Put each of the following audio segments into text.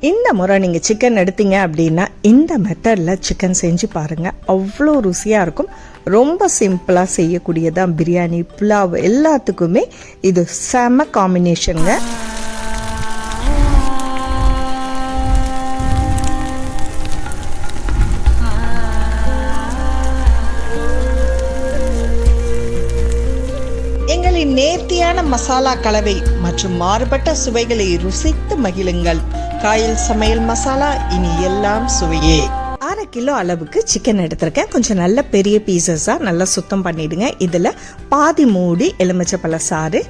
இந்த முறை நீங்கள் சிக்கன் எடுத்தீங்க அப்படின்னா இந்த மெத்தடில் சிக்கன் செஞ்சு பாருங்கள் அவ்வளோ ருசியாக இருக்கும். ரொம்ப சிம்பிளாக செய்யக்கூடியதான் பிரியாணி புலாவ் எல்லாத்துக்குமே இது செம காம்பினேஷனுங்க நேர்த்தியான மசாலா கலவை மற்றும் மாறுபட்ட சுவைகளை ருசித்து மகிழுங்கள். காயல் சமையல் மசாலா இனி எல்லாம் சுவையே. அரை கிலோ அளவுக்கு சிக்கன் எடுத்திருக்கேன். கொஞ்சம் நல்ல பெரிய பீசஸாக நல்லா சுத்தம் பண்ணிவிடுங்க இதில் பாதி மூடி எலுமிச்சப்பழ சாறு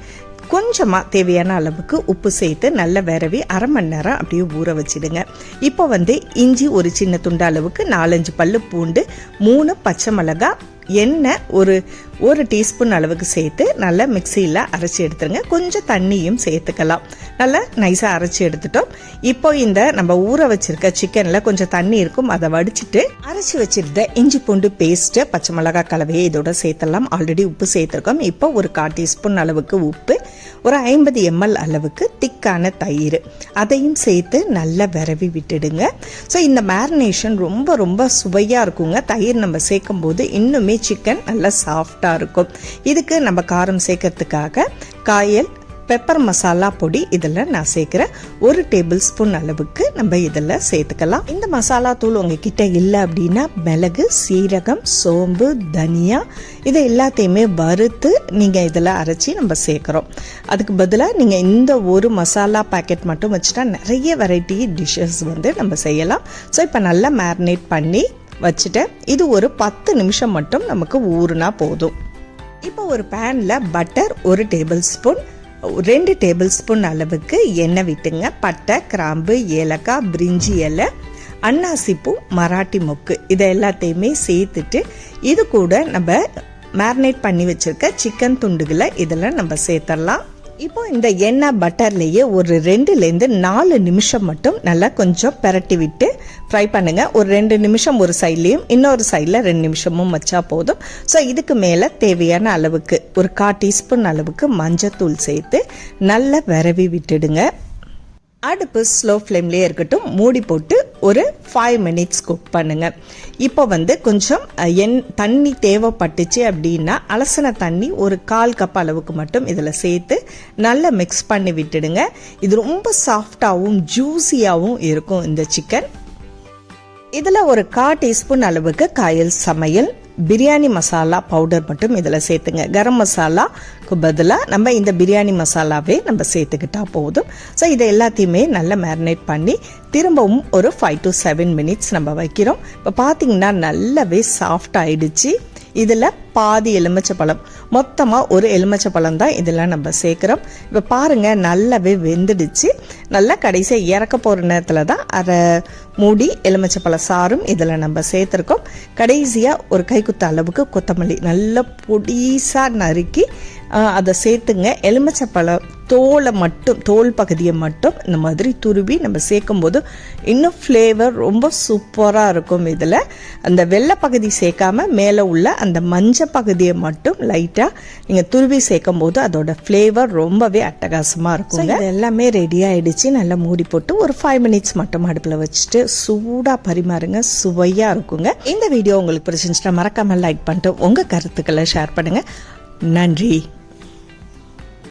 கொஞ்சமாக தேவையான அளவுக்கு உப்பு சேர்த்து நல்லா விரவி அரை மணி நேரம் அப்படியே ஊற வச்சிடுங்க. இப்போ வந்து இஞ்சி ஒரு சின்ன துண்டு அளவுக்கு நாலஞ்சு பல்லு பூண்டு மூணு பச்சை மிளகாய் எண்ணெய் ஒரு ஒரு டீஸ்பூன் அளவுக்கு சேர்த்து நல்லா மிக்சியில் அரைச்சி எடுத்துருங்க. கொஞ்சம் தண்ணியும் சேர்த்துக்கலாம். நல்லா நைஸாக அரைச்சி எடுத்துட்டோம். இப்போ இந்த நம்ம ஊற வச்சிருக்க சிக்கனில் கொஞ்சம் தண்ணி இருக்கும். அதை வடிச்சிட்டு அரைச்சி வச்சிருந்த இஞ்சி பூண்டு பேஸ்ட்டு பச்சை மிளகாய் கலவையை இதோட சேர்த்துடலாம். ஆல்ரெடி உப்பு சேர்த்துருக்கோம். இப்போ ஒரு கால் டீஸ்பூன் அளவுக்கு உப்பு ஒரு ஐம்பது எம்எல் அளவுக்கு திக்கான தயிர். அதையும் சேர்த்து நல்லா விரவி விட்டுடுங்க. ஸோ இந்த மேரினேஷன் ரொம்ப ரொம்ப சுவையாக இருக்குங்க. தயிர் நம்ம சேர்க்கும் போது இன்னுமே சிக்கன் நல்லா சாஃப்டாக இருக்கும். இதுக்கு நம்ம காரம் சேர்க்கறதுக்காக காயல் பெப்பர் மசாலா பொடி இதில் நான் சேர்க்குறேன் ஒரு டேபிள் ஸ்பூன் அளவுக்கு நம்ம இதில் சேர்த்துக்கலாம். இந்த மசாலா தூள் உங்ககிட்ட இல்லை அப்படின்னா மிளகு சீரகம் சோம்பு தனியா இதை எல்லாத்தையுமே வறுத்து நீங்கள் இதில் அரைச்சி நம்ம சேர்க்குறோம். அதுக்கு பதிலாக நீங்கள் இந்த ஒரு மசாலா பேக்கெட் மட்டும் வச்சுட்டா நிறைய வெரைட்டி டிஷ்ஷஸ் வந்து நம்ம செய்யலாம். ஸோ இப்போ நல்லா மேரினேட் பண்ணி வச்சுட்டேன் இது ஒரு பத்து நிமிஷம் மட்டும் நமக்கு ஊறுனா போதும். இப்போ ஒரு பேனில் பட்டர் ஒரு டேபிள் ஸ்பூன் ரெண்டு டேபிள் ஸ்பூன் அளவுக்கு எண்ணெய் விட்டுங்க. பட்டை கிராம்பு ஏலக்காய் பிரிஞ்சி இலை அன்னாசிப்பூ மராட்டி மொக்கு இதை எல்லாத்தையுமே சேர்த்துட்டு இது கூட நம்ம மேரினேட் பண்ணி வச்சுருக்க சிக்கன் துண்டுகளை இதில் நம்ம சேர்த்துடலாம். இப்போ இந்த எண்ணெய் பட்டர்லேயே ஒரு ரெண்டுலேருந்து நாலு நிமிஷம் மட்டும் நல்லா கொஞ்சம் பெரட்டி விட்டு ட்ரை பண்ணுங்கள் ஒரு ரெண்டு நிமிஷம் ஒரு சைட்லேயும் இன்னொரு சைடில் ரெண்டு நிமிஷமும் வச்சா போதும். ஸோ இதுக்கு மேலே தேவையான அளவுக்கு ஒரு கா டீஸ்பூன் அளவுக்கு மஞ்சத்தூள் சேர்த்து நல்லா விரவி விட்டுடுங்க. அடுப்பு ஸ்லோ ஃப்ளேம்லேயே இருக்கட்டும் மூடி போட்டு ஒரு ஃபைவ் மினிட்ஸ் குக் பண்ணுங்கள் இப்போ வந்து கொஞ்சம் என் எண் தண்ணி தேவைப்பட்டுச்சு அப்படின்னா அலசின தண்ணி ஒரு கால் கப் அளவுக்கு மட்டும் இதில் சேர்த்து நல்லா மிக்ஸ் பண்ணி விட்டுடுங்க. இது ரொம்ப சாஃப்டாகவும் ஜூஸியாகவும் இருக்கும் இந்த சிக்கன் இதில் ஒரு கா டீஸ்பூன் அளவுக்கு காயல் சமையல் பிரியாணி மசாலா பவுடர் மட்டும் இதில் சேர்த்துங்க. கரம் மசாலாக்கு பதிலாக நம்ம இந்த பிரியாணி மசாலாவே நம்ம சேர்த்துக்கிட்டா போதும். ஸோ இதை எல்லாத்தையுமே நல்லா மேரினேட் பண்ணி திரும்பவும் ஒரு ஃபைவ் டு செவன் மினிட்ஸ் நம்ம வைக்கிறோம். இப்போ பார்த்தீங்கன்னா நல்லாவே சாஃப்ட் ஆயிடுச்சு. இதில் பாதி எலுமிச்சை பழம் மொத்தமாக ஒரு எலுமிச்சை பழம் தான் இதெல்லாம் நம்ம சேர்க்குறோம். இப்போ பாருங்கள் நல்லாவே வெந்துடுச்சு. நல்லா கடைசியாக இறக்க போகிற நேரத்தில் தான் அரை மூடி எலுமிச்சை பழம் சாறும் இதில் நம்ம சேர்த்துருக்கோம். கடைசியாக ஒரு கைக்குத்த அளவுக்கு கொத்தமல்லி நல்லா பொடிசாக நறுக்கி அதை சேர்த்துங்க. எலுமிச்சை பழம் தோலை மட்டும் தோல் பகுதியை மட்டும் இந்த மாதிரி துருவி நம்ம சேர்க்கும்போது இன்னும் ஃப்ளேவர் ரொம்ப சூப்பராக இருக்கும் இதில். அந்த வெள்ளை பகுதி சேர்க்காம மேலே உள்ள அந்த மஞ்சள் பகுதியை மட்டும் லைட்டாக நீங்கள் துருவி சேர்க்கும் போது அதோட ஃப்ளேவர் ரொம்பவே அட்டகாசமாக இருக்கும் இது எல்லாமே ரெடி ஆயிடுச்சு. நல்லா மூடி போட்டு ஒரு ஃபைவ் மினிட்ஸ் மட்டும் அடுப்பில் வச்சுட்டு சூடாக பரிமாறுங்க. சுவையாக இருக்குங்க. இந்த வீடியோ உங்களுக்கு பிடிச்சிருந்துச்சுன்னா மறக்காமல் லைக் பண்ணிட்டு உங்கள் கருத்துக்களை ஷேர் பண்ணுங்கள் நன்றி.